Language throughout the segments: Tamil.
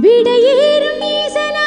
விடையேறும் ஈசன.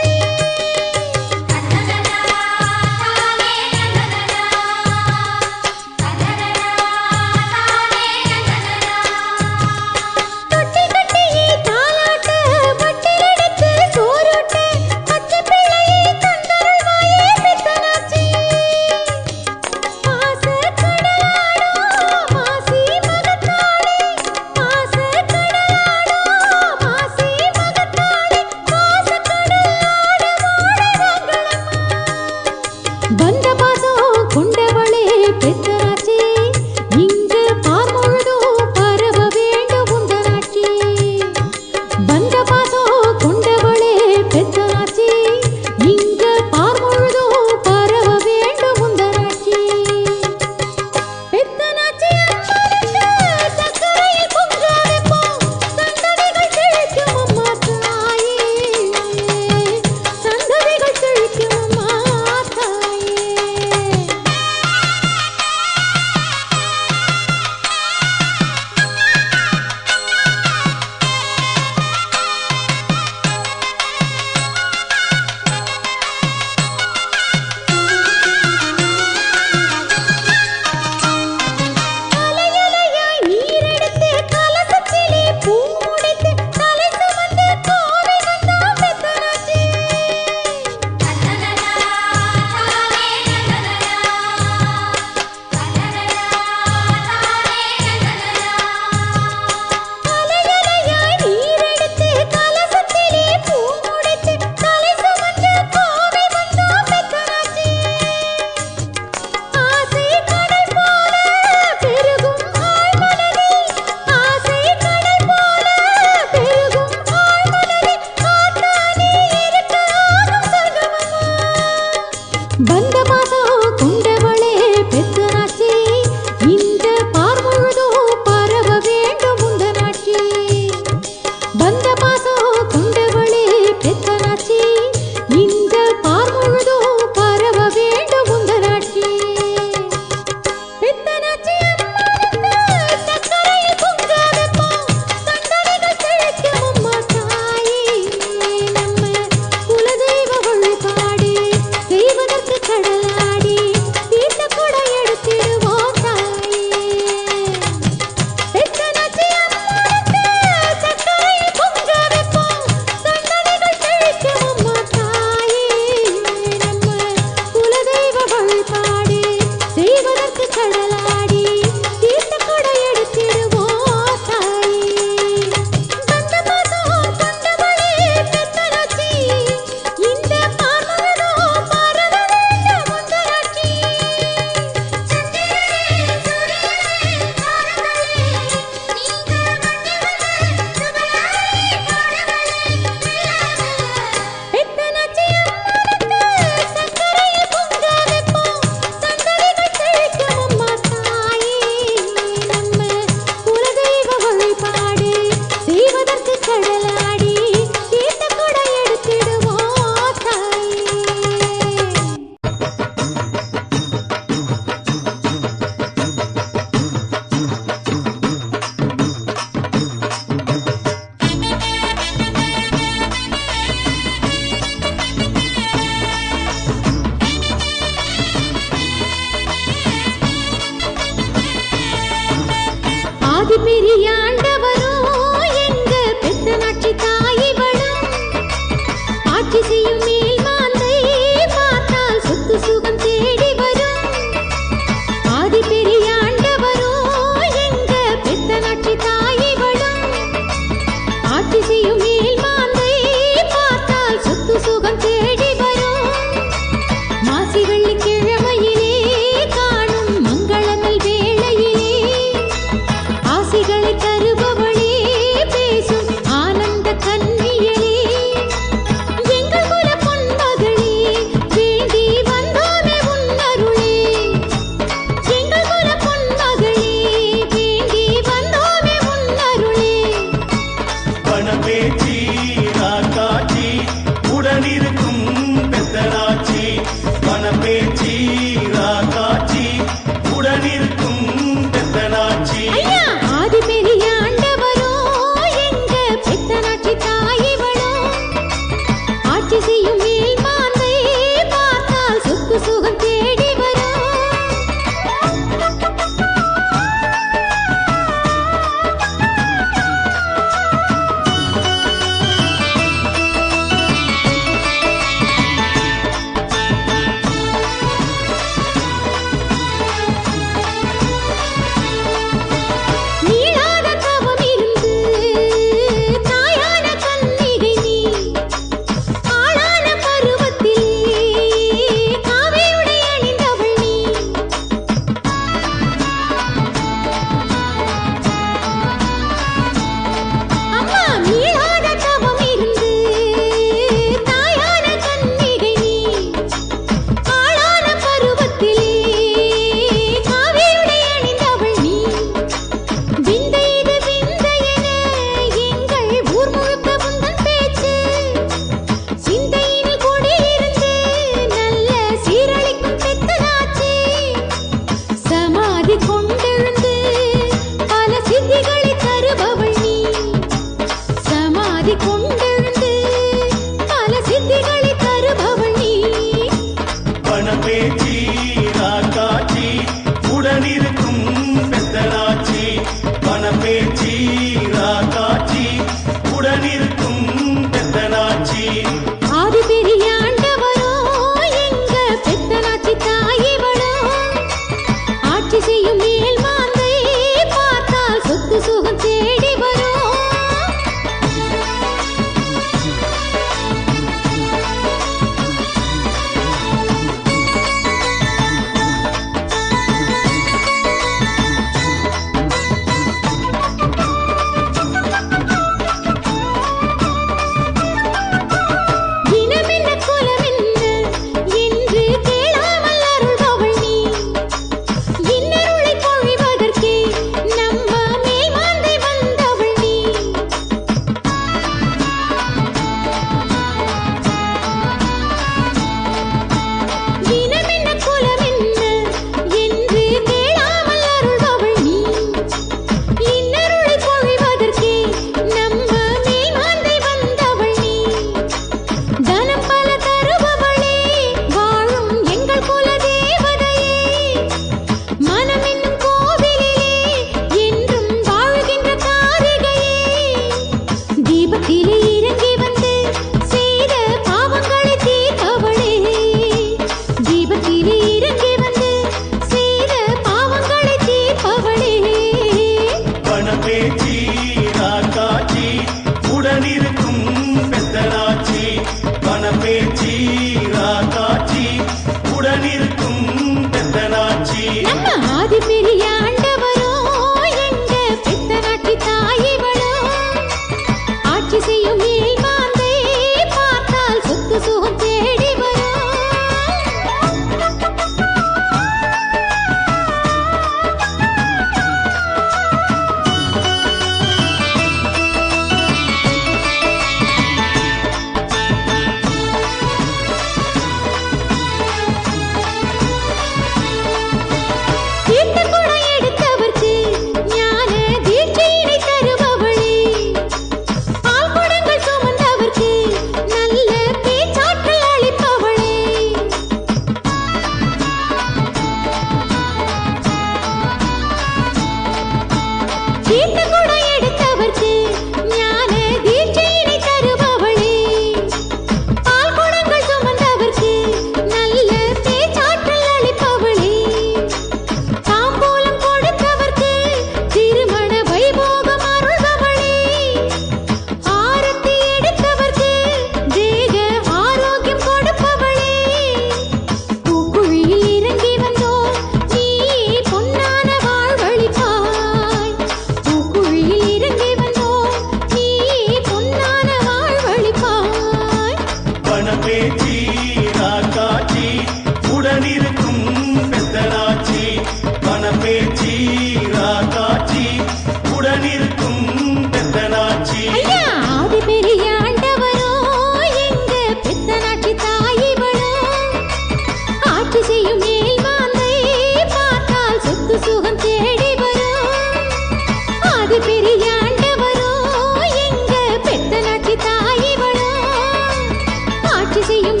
ஆட்சி செய்யும்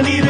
உடனிருக்கும்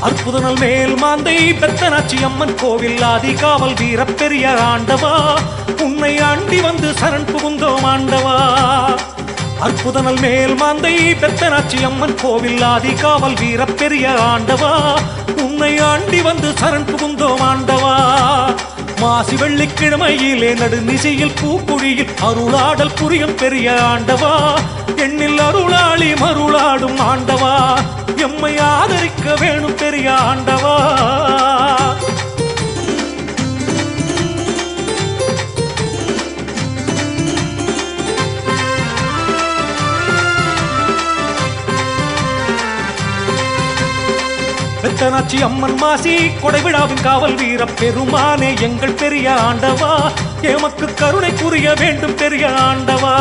அற்புதனல் மேல் மாந்தை பெத்தனாச்சி அம்மன் கோவில் ஆதி காவல் வீர பெரிய ஆண்டவா. உன்னை ஆண்டி வந்து சரண் புகுந்தோம் ஆண்டவா. அற்புதனல் மேல் மாந்தை பெத்தனாச்சி அம்மன் கோவில் ஆதி காவல் வீர பெரிய ஆண்டவா. உன்னை ஆண்டி வந்து சரண் புகுந்தோம் ஆண்டவா. மாசி வெள்ளிக்கிழமையிலே நடுநிசையில் பூக்குழியில் அருளாடல் புரியும் பெரிய ஆண்டவா. எண்ணில் அருளாளி மா ஆண்டவா எம்மை ஆதரிக்க வேணும் பெரிய ஆண்டவா. பெத்தனாச்சி அம்மன் மாசி கொடைவிழாவின் காவல் வீர பெருமானே எங்கள் பெரிய ஆண்டவா. எமக்கு கருணை புரிய வேண்டும் பெரிய ஆண்டவா.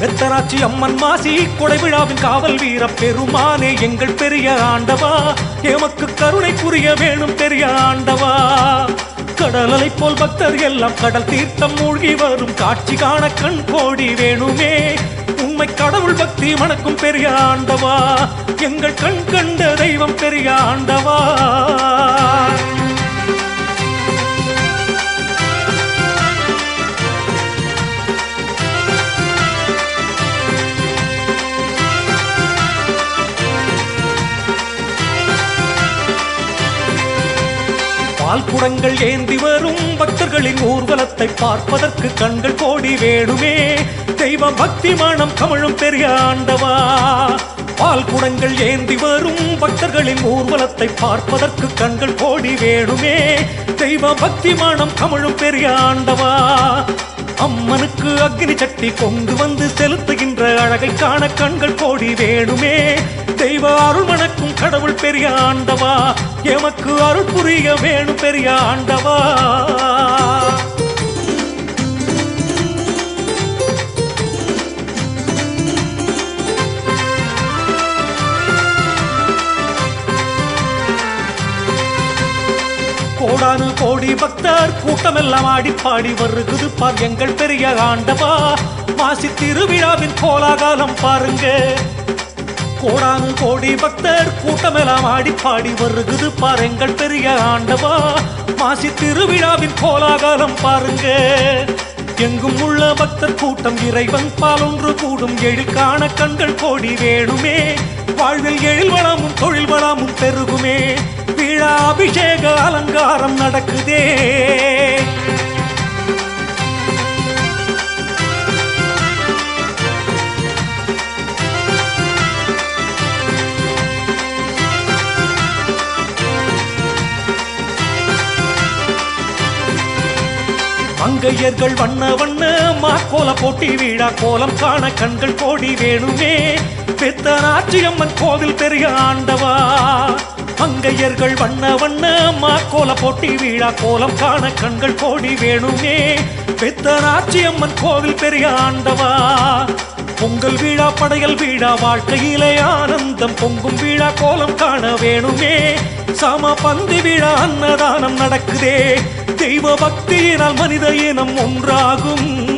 பெத்தனாச்சி அம்மன் மாசி கொடைவிழாவின் காவல் வீர பெருமானே எங்கள் பெரிய ஆண்டவா. எமக்கு கருணை புரிய வேணும் பெரிய ஆண்டவா. கடலலை போல் பக்தர் எல்லாம் கடல் தீர்த்தம் மூழ்கி வரும் காட்சி காண கண் கோடி வேணுமே. உண்மை கடவுள் பக்தி மணக்கும் பெரிய ஆண்டவா. எங்கள் கண் கண்ட தெய்வம் பெரிய ஆண்டவா. பால் குடங்கள் ஏந்தி வரும் பக்தர்களின் ஊர்வலத்தை பார்ப்பதற்கு கண்கள் கோடி வேணுமே. தெய்வ பக்தி மனம் கமழும் பெரிய ஆண்டவா. பால் குடங்கள் ஏந்தி வரும் பக்தர்களின் ஊர்வலத்தை பார்ப்பதற்கு கண்கள் கோடி வேணுமே. தெய்வ பக்தி மனம் கமழும் பெரிய ஆண்டவா. அம்மனுக்கு அக்னி சட்டி கொண்டு வந்து செலுத்துகின்ற அழகை காண கண்கள் கோடி வேணுமே. தெய்வ அருள் மணக்கும் கடவுள் பெரிய ஆண்டவா. எமக்கு அருள் புரிய வேணும் பெரிய ஆண்டவா. கோடானு கோடி பக்தர் கூட்டமெல்லாம் ஆடி பாடி வருகுது பார் எங்கள் பெரிய ஆண்டவா. மாசி திருவிழாவின் கோலாகாலம் பாருங்க. கோடானு கோடி பக்தர் கூட்டமெல்லாம் ஆடி பாடி வருகுது பார் எங்கள் பெரிய ஆண்டவா. மாசி திருவிழாவின் கோலாகாலம் பாருங்க. எங்கும் உள்ள பக்தர் கூட்டம் இறைவன் பால் ஒன்று கூடும். எழில் காண கண்கள் கோடி வேணுமே. வாழ்வில் எழில் வளமும் தொழில் வளமும் பெருகுமே. விழா அபிஷேக அலங்காரம் நடக்குதே. மங்கையர்கள் வண்ண வண்ண மாக்கோல போட்டி வீழா கோலம் காண கண்கள் கோடி வேணுமே. பெத்தனாட்சி அம்மன் கோவில் பெரிய ஆண்டவா. மங்கையர்கள் வண்ண வண்ண மாக்கோல போட்டி வீழா கோலம் காண கண்கள் கோடி வேணுமே. பெத்தனாச்சி அம்மன் கோவில் பெரிய ஆண்டவா. பொங்கல் விழா படையல் விழா வாழ்க்கையிலே ஆனந்தம் பொங்கும் விழா கோலம் காண வேணுமே. சம பந்தி விழா அன்னதானம் நடக்குதே. தெய்வ பக்தியினால் மனித இனம் ஒன்றாகும்.